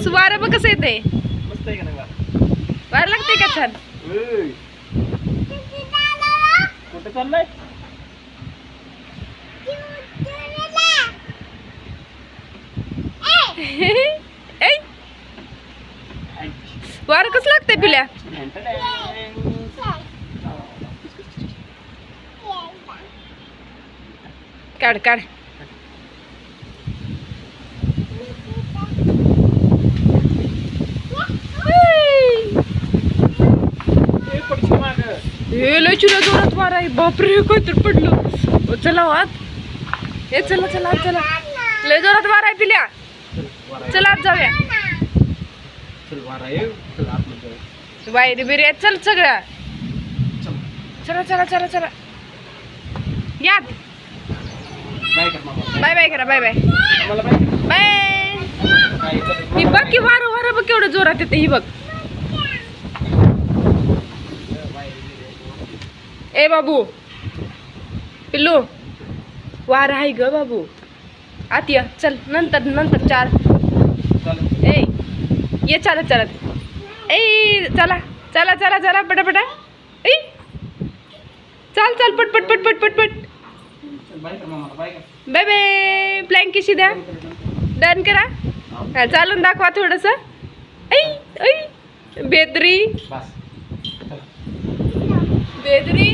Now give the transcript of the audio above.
पाऊस वारं बघ कसं येते? वारं? लागते का छान. कुठं चाललंय? वारं कसं लागतंय पिल्या? काढ काढ ए, पडशील मागं. हे लय चिरा जोरात वारा आहे. बापरे काय तर पडलं चला आत. हे चला चला चला. लय जोरात वारा आहे पिल्या. चला आत जाऊया. चल, वारा आहे. चल, वायरी बिरी आहेत चल सगळ्या. चला चला चला चला. यात बाय बाय बाय करा बाय बाय. बाय. बाय ही बघ की वारं वारं बघ केवढं जोरात येते ही बघ. ए बाबू. पिल्लू. वार आहे ग बाबू. आत ये. चल नंतर नंतर चार. ए ये चालत चालत. ए चला चला चला चला पटापटा ए. चाल चाल पट पट पट पट पट पट. चल, बाय. बाय कर. Bye bye. प्लॅन कशी द्या. डन करा. हा चालून दाखवा थोडस. ऐ ऐ. बेदरी. बेदरी